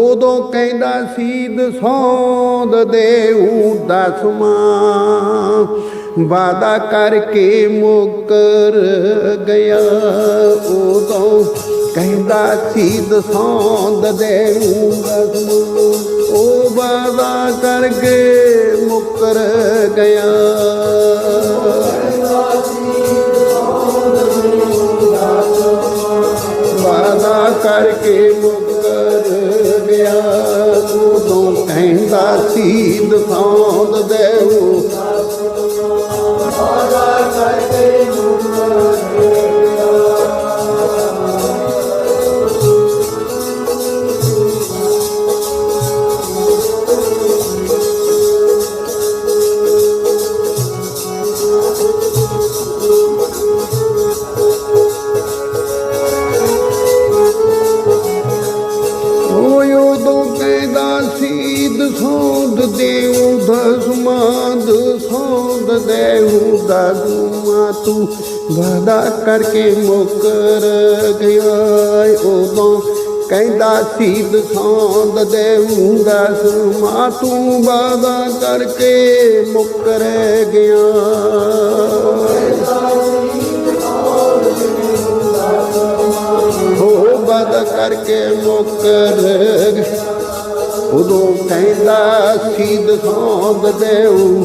ਉਦੋਂ ਕਹਿੰਦਾ ਸੀ ਸੌਂਦ ਦੇਉ ਦਸਵਾਂ ਵਾਦਾ ਕਰਕੇ ਮੁਕਰ ਗਿਆ। ਉਦੋਂ ਕਹਿੰਦਾ ਸੀ ਸੌਂਦ ਦੇਉ ਦਸਵਾਂ ਉਹ ਵਾਦਾ ਕਰਕੇ ਮੁਕਰ ਗਿਆ। ਵਾਦਾ ਕਰਕੇ ਮੁਕਰ ਉਦੋਂ ਕਹਿੰਦਾ ਸੀ ਦਸੌਂਦ ਦੇਉ ਸੀ ਦਸੌਂਦ ਦੇਉ ਦਸਮਾਂ ਦਸੌਂਦ ਦੇਉ ਦਸਮਾਂ ਤੂੰ ਵਾਦਾ ਕਰਕੇ ਮੁਕਰ ਗਿਆ। ਏ ਉਦੋਂ ਕਹਿੰਦਾ ਸੀ ਦਸੌਂਦ ਦੇਉ ਦਸਮਾਂ ਤੂੰ ਵਾਦਾ ਕਰਕੇ ਮੁਕਰ ਗਿਆ। ਕਰਕੇ ਮੁਕਰ ਉਦੋਂ ਕਹਿੰਦਾ ਸੀ ਦਸੌਂਦ ਦੇਉ